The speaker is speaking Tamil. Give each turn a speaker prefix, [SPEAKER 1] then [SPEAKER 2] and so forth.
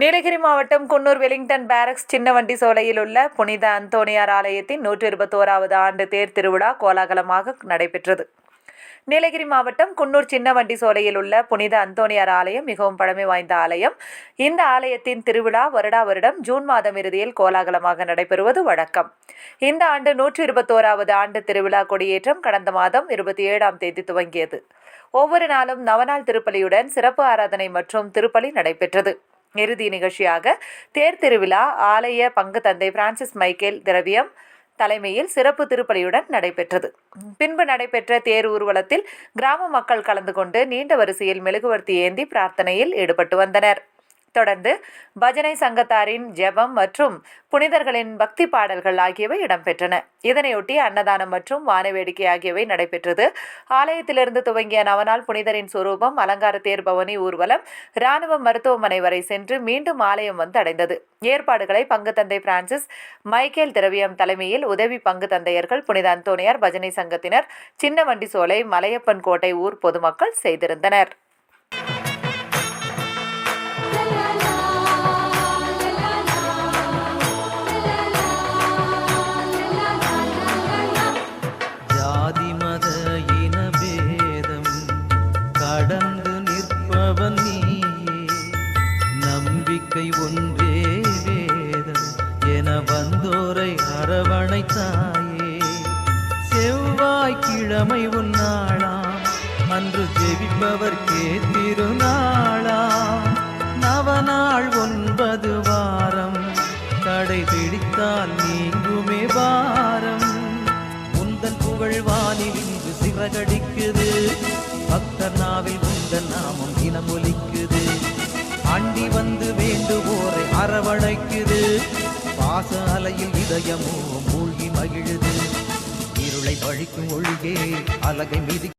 [SPEAKER 1] நீலகிரி மாவட்டம் குன்னூர் வெலிங்டன் பேரக்ஸ் சின்னவண்டி சோலையில் உள்ள புனித அந்தோனியார் ஆலயத்தின் நூற்றி இருபத்தோராவது ஆண்டு தேர் திருவிழா கோலாகலமாக நடைபெற்றது. நீலகிரி மாவட்டம் குன்னூர் சின்னவண்டி சோலையில் உள்ள புனித அந்தோனியார் ஆலயம் மிகவும் பழமை வாய்ந்த ஆலயம். இந்த ஆலயத்தின் திருவிழா வருடா வருடம் ஜூன் மாதம் இறுதியில் கோலாகலமாக நடைபெறுவது வழக்கம். இந்த ஆண்டு நூற்றி இருபத்தோராவது ஆண்டு திருவிழா கொடியேற்றம் கடந்த மாதம் இருபத்தி ஏழாம் தேதி துவங்கியது. ஒவ்வொரு நாளும் நவநாள் திருப்பலியுடன் சிறப்பு ஆராதனை மற்றும் திருப்பலி நடைபெற்றது. இறுதி நிகழ்ச்சியாக தேர் திருவிழா ஆலய பங்கு தந்தை பிரான்சிஸ் மைக்கேல் திரவியம் தலைமையில் சிறப்பு திருப்பலியுடன் நடைபெற்றது. பின்பு நடைபெற்ற தேர் ஊர்வலத்தில் கிராம மக்கள் கலந்து கொண்டு நீண்ட வரிசையில் மெழுகுவர்த்தி ஏந்தி பிரார்த்தனையில் ஈடுபட்டு வந்தனர். தொடர்ந்து பஜனை சங்கத்தாரின் ஜெபம் மற்றும் புனிதர்களின் பக்தி பாடல்கள் ஆகியவை இடம்பெற்றன. இதனையொட்டி அன்னதானம் மற்றும் வானவேடிக்கை ஆகியவை நடைபெற்றது. ஆலயத்திலிருந்து துவங்கிய நவநாள் புனிதரின் சுரூபம் அலங்கார தேர் பவனி ஊர்வலம் இராணுவ மருத்துவமனை வரை சென்று மீண்டும் ஆலயம் வந்து அடைந்தது. ஏற்பாடுகளை பங்கு தந்தை பிரான்சிஸ் மைக்கேல் திரவியம் தலைமையில் உதவி பங்கு தந்தையர்கள் புனித அந்தோனியார் பஜனை சங்கத்தினர் சின்னவண்டி சோலை மலையப்பன் கோட்டை ஊர் பொதுமக்கள் செய்திருந்தனர்.
[SPEAKER 2] நம்பிக்கை ஒன்றே வேதம் என வந்தோரை அரவணைத்தாயே. செவ்வாய்க்கிழமை உன்னாளாம் அன்று ஜெபிப்பவர்க்கே திருநாளாம் நவநாள் ஒன்பது வாரம் கடை பிடித்தால் நீங்குமே வாரம் உந்தன் புகழ் வானில் இன்று சிறகடிக்குது பக்தர் நாவில் உந்தன் நாமம் தினம் ஒலிக்குது அண்டி வந்து வேண்டுவோரை அரவணைக்குது. பாச அலையில் இதயமோ மூழ்கி மகிழுது. இருளை பழிக்கும் ஒழுகே அலகை மீதி